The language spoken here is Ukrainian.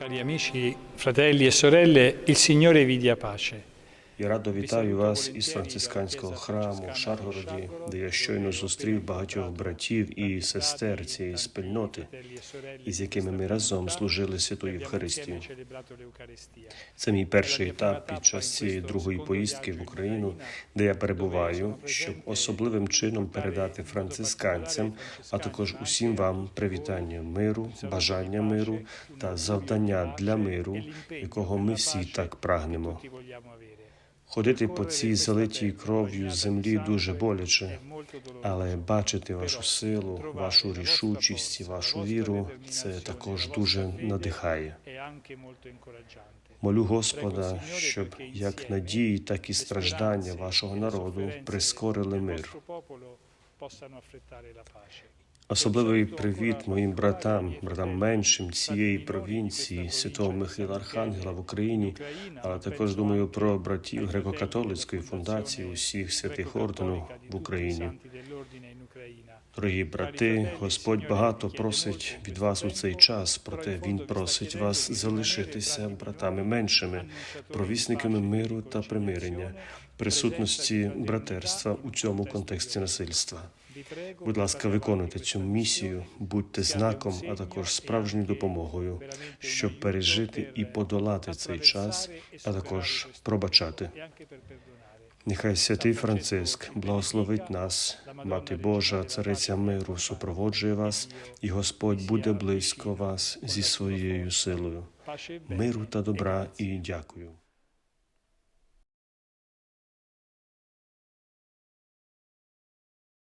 Cari amici, fratelli e sorelle, il Signore vi dia pace. Я радо вітаю вас із францисканського храму в Шаргороді, де я щойно зустрів багатьох братів і сестер цієї спільноти, із якими ми разом служили святу Євхаристію. Це мій перший етап під час цієї другої поїздки в Україну, де я перебуваю, щоб особливим чином передати францисканцям, а також усім вам привітання миру, бажання миру та завдання для миру, якого ми всі так прагнемо. Ходити по цій залитій кров'ю землі дуже боляче, але бачити вашу силу, вашу рішучість і вашу віру це також дуже надихає. Молю Господа, щоб як надії, так і страждання вашого народу прискорили мир. Особливий привіт моїм братам, братам меншим цієї провінції, святого Михайла Архангела в Україні, але також думаю про братів греко-католицької фундації усіх святих ордену в Україні. Дорогі брати, Господь багато просить від вас у цей час, проте Він просить вас залишитися братами меншими, провісниками миру та примирення, присутності братерства у цьому контексті насильства. Будь ласка, виконуйте цю місію, будьте знаком, а також справжньою допомогою, щоб пережити і подолати цей час, а також пробачати. Нехай святий Франциск благословить нас, Мати Божа, Цариця миру, супроводжує вас, і Господь буде близько вас зі своєю силою. Миру та добра і дякую.